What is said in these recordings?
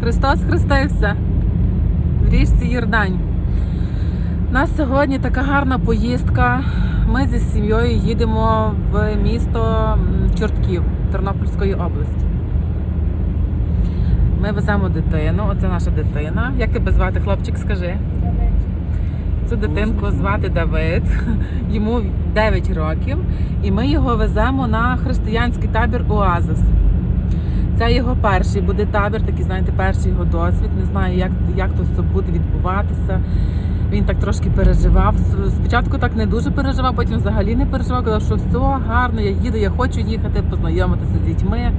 Христос хрестився в річці Єрдань. У нас сьогодні така гарна поїздка. Ми зі сім'єю їдемо в місто Чортків Тернопільської області. Ми веземо дитину, оце наша дитина. Як тебе звати, хлопчик, скажи? Цю дитинку звати Давид, йому 9 років, і ми його веземо на християнський табір Оазис. Це його перший буде табір, такий, знаєте, перший його досвід. Не знаю, як, як то все буде відбуватися. Він так трошки переживав. Спочатку так не дуже переживав, потім взагалі не переживав. Казав, що все гарно, я їду, я хочу їхати, познайомитися з дітьми.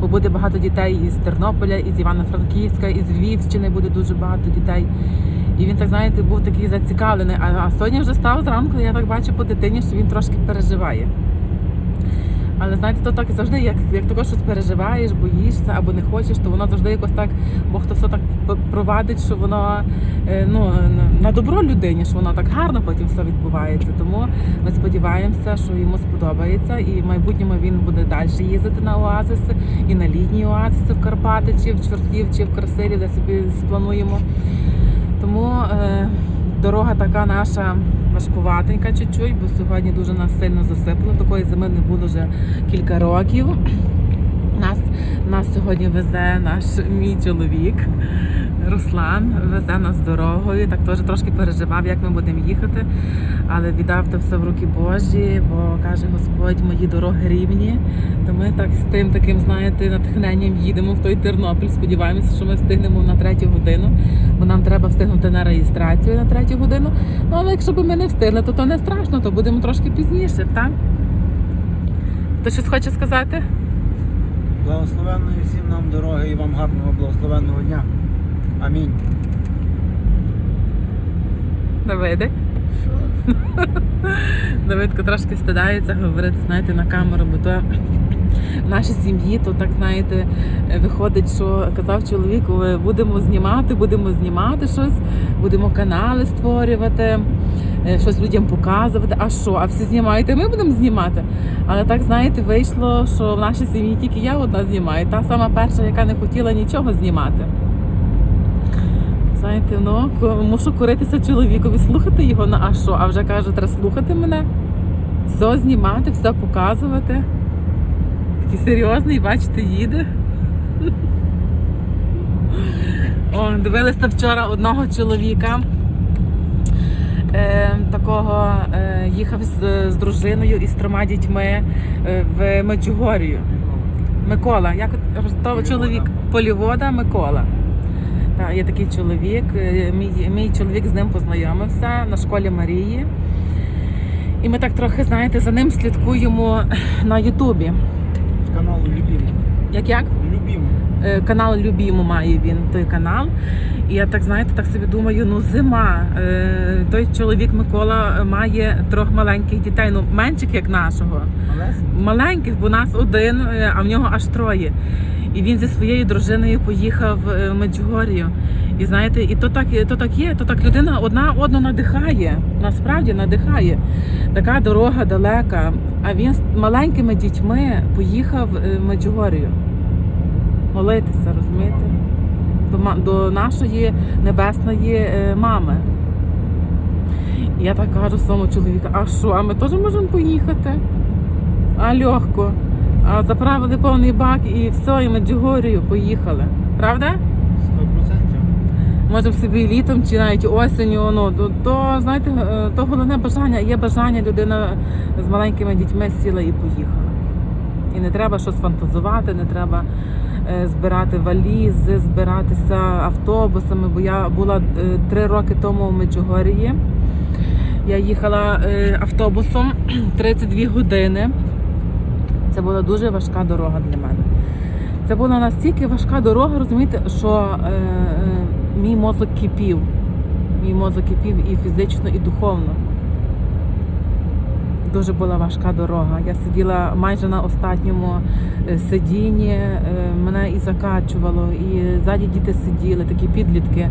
Бо буде багато дітей із Тернополя, із Івано-Франківська, із Львівщини буде дуже багато дітей. І він так, знаєте, був такий зацікавлений. А, сьогодні вже став зранку, я так бачу по дитині, що він трошки переживає. Але знаєте, то так завжди, як, як тако щось переживаєш, боїшся або не хочеш, то воно завжди якось так, Бог то все так провадить, що воно е, ну, на- на добро людині, що воно так гарно потім все відбувається. Тому ми сподіваємося, що йому сподобається, і в майбутньому він буде далі їздити на оазиси, і на літні оазиси в Карпати, чи в Чортків, чи в Красилі, де собі сплануємо. Тому е, дорога така наша важкуватенька чуть-чуть, бо сьогодні дуже нас сильно засипало. Такої зими не було вже кілька років. Нас, нас сьогодні везе наш мій чоловік Руслан, везе нас дорогою. Так теж трошки переживав, як ми будемо їхати, але віддав то все в руки Божі, бо каже Господь, мої дороги рівні. То ми так з тим таким, знаєте, натхненням їдемо в той Тернопіль. Сподіваємося, що ми встигнемо на третю годину, бо нам треба встигнути на реєстрацію на третю годину. Ну але якщо б ми не встигли, то то не страшно, то будемо трошки пізніше, так? Ти щось хочеш сказати? Благословенної всім нам дороги і вам гарного благословенного дня. Амінь. Давидик. Давидко трошки стидається говорити, знаєте, на камеру, бо то в нашій сім'ї, то так знаєте, виходить, що казав чоловік, «Ой, будемо знімати, будемо знімати щось, будемо канали створювати, е, щось людям показувати. А що? А всі знімають, і ми будемо знімати. Але так знаєте, вийшло, що в нашій сім'ї тільки я одна знімаю. Та сама перша, яка не хотіла нічого знімати. Знаєте, ну мушу коритися чоловікові, слухати його на а що? А вже каже, треба слухати мене, все знімати, все показувати. Такий серйозний, бачите, їде. О, дивилися вчора одного чоловіка. Е, такого е, їхав з, з дружиною і з трьома дітьми е, в Меджугорію. Микола, як от- то чоловік Полівода Микола. Так, є такий чоловік. е, Мій, мій чоловік з ним познайомився на школі Марії. І ми так трохи, знаєте, за ним слідкуємо на Ютубі. Каналу Любімо. Як як? Е, Канал Любімо має він той канал. І я так знаєте, так собі думаю, ну зима. Е, Той чоловік Микола має трьох маленьких дітей, ну менших як нашого. Олесь? маленьких, бо нас один, е, а в нього аж троє. І він зі своєю дружиною поїхав в Меджугорію. І знаєте, і то так, і то так є, то так людина одна одну надихає. Насправді надихає. Така дорога далека. А він з маленькими дітьми поїхав в Меджугорію. Молитися, розумієте? До, до нашої небесної е, мами. І я так кажу своєму чоловіку, а що, а ми теж можемо поїхати? А легко. А заправили повний бак і все, і Меджугорію поїхали. Правда? 100%. Можемо собі літом чи навіть осінню. Ну то, то знаєте, е, то головне бажання. Є бажання, людина з маленькими дітьми сіла і поїхала. І не треба щось фантазувати, не треба збирати валізи, збиратися автобусами. Бо я була е, три роки тому в Меджугорії. Я їхала е, автобусом 32 години. Це була дуже важка дорога для мене. Це була настільки важка дорога, розумієте, що е, е, мій мозок кипів. Мій мозок кипів і фізично, і духовно. Дуже була важка дорога. Я сиділа майже на останньому е, сидінні, е, мене і закачувало, і ззаді діти сиділи, такі підлітки.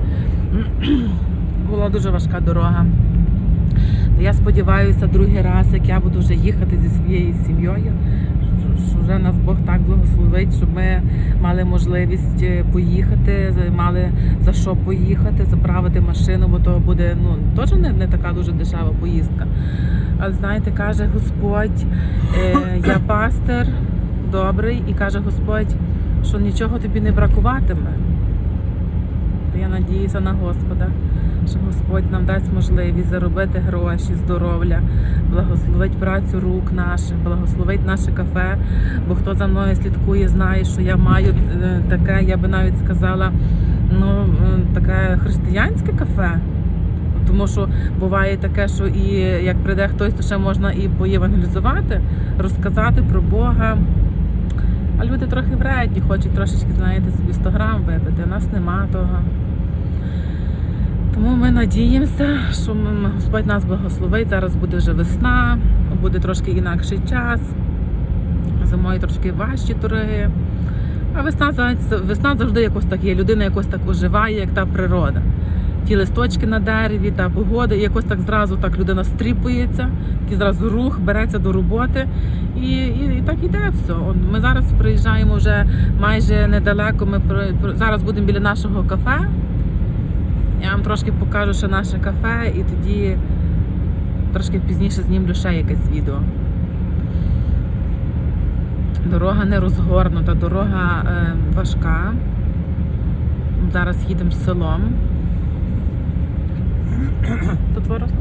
Була дуже важка дорога. Я сподіваюся, другий раз, як я буду вже їхати зі своєю сім'єю, що- вже нас Бог так благословить, щоб ми мали можливість е, поїхати. Мали за що поїхати, заправити машину, бо то буде ну теж не, не така дуже дешева поїздка. Але знаєте, каже Господь, е, я пастир добрий, і каже Господь, що нічого тобі не бракуватиме. Я надіюся на Господа, що Господь нам дасть можливість заробити гроші, здоров'я, благословить працю рук наших, благословить наше кафе. Бо хто за мною слідкує, знає, що я маю е, таке, я би навіть сказала, ну е, таке християнське кафе. Тому що буває таке, що і як прийде хтось, то ще можна і поєвангелізувати, розказати про Бога. А люди трохи вредні, хочуть трошечки, знаєте, собі 100 грам випити. У нас нема того. Ми надіємося, що Господь нас благословить. Зараз буде вже весна, буде трошки інакший час. Зимою трошки важчі торги. А весна, весна завжди якось так є. Людина якось так оживає, як та природа. Ті листочки на дереві, та погода, і якось так зразу так людина стріпується, такий зразу рух, береться до роботи. І, і, і так іде все. От Ми зараз приїжджаємо вже майже недалеко. Ми зараз будемо біля нашого кафе. Я вам трошки покажу ще наше кафе, і тоді трошки пізніше знімлю ще якесь відео. Дорога не розгорнута, дорога е, важка. Зараз їдемо з селом. Тут виросло?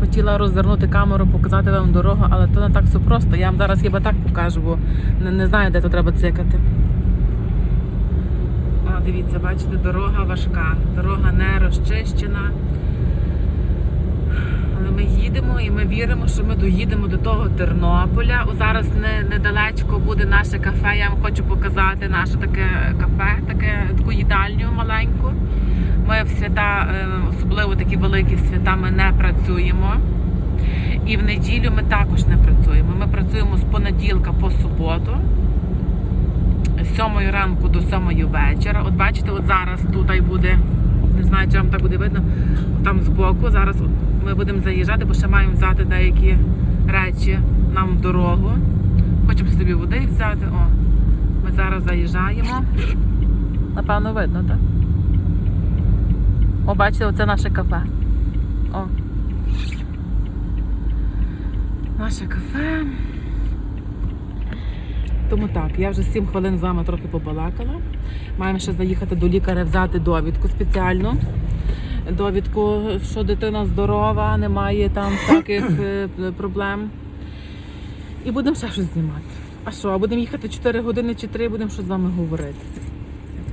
Хотіла розвернути камеру, показати вам дорогу, але то не так все просто. Я вам зараз хіба так покажу, бо не, не знаю, де то треба цикати. Дивіться, бачите, дорога важка, дорога не розчищена. Але ми їдемо і ми віримо, що ми доїдемо до того Тернополя. О, зараз не, недалечко буде наше кафе. Я вам хочу показати наше таке кафе, таке таку їдальню маленьку. Ми в свята, е, особливо такі великі свята, ми не працюємо. І в неділю ми також не працюємо. Ми працюємо з понеділка по суботу, з 7 ранку до 7 вечора. От бачите, от зараз тут буде, не знаю, чи вам так буде видно, там збоку. Зараз ми будемо заїжджати, бо ще маємо взяти деякі речі нам в дорогу. Хочемо собі води взяти. О, ми зараз заїжджаємо. Напевно, видно, так? О, бачите, оце наше кафе. О. Наше кафе. Тому так, я вже 7 хвилин з вами трохи побалакала. Маємо ще заїхати до лікаря, взяти довідку спеціальну. Довідку, що дитина здорова, немає там всяких е, проблем. І будемо ще щось знімати. А що, будемо їхати 4 години чи 3, будемо щось з вами говорити.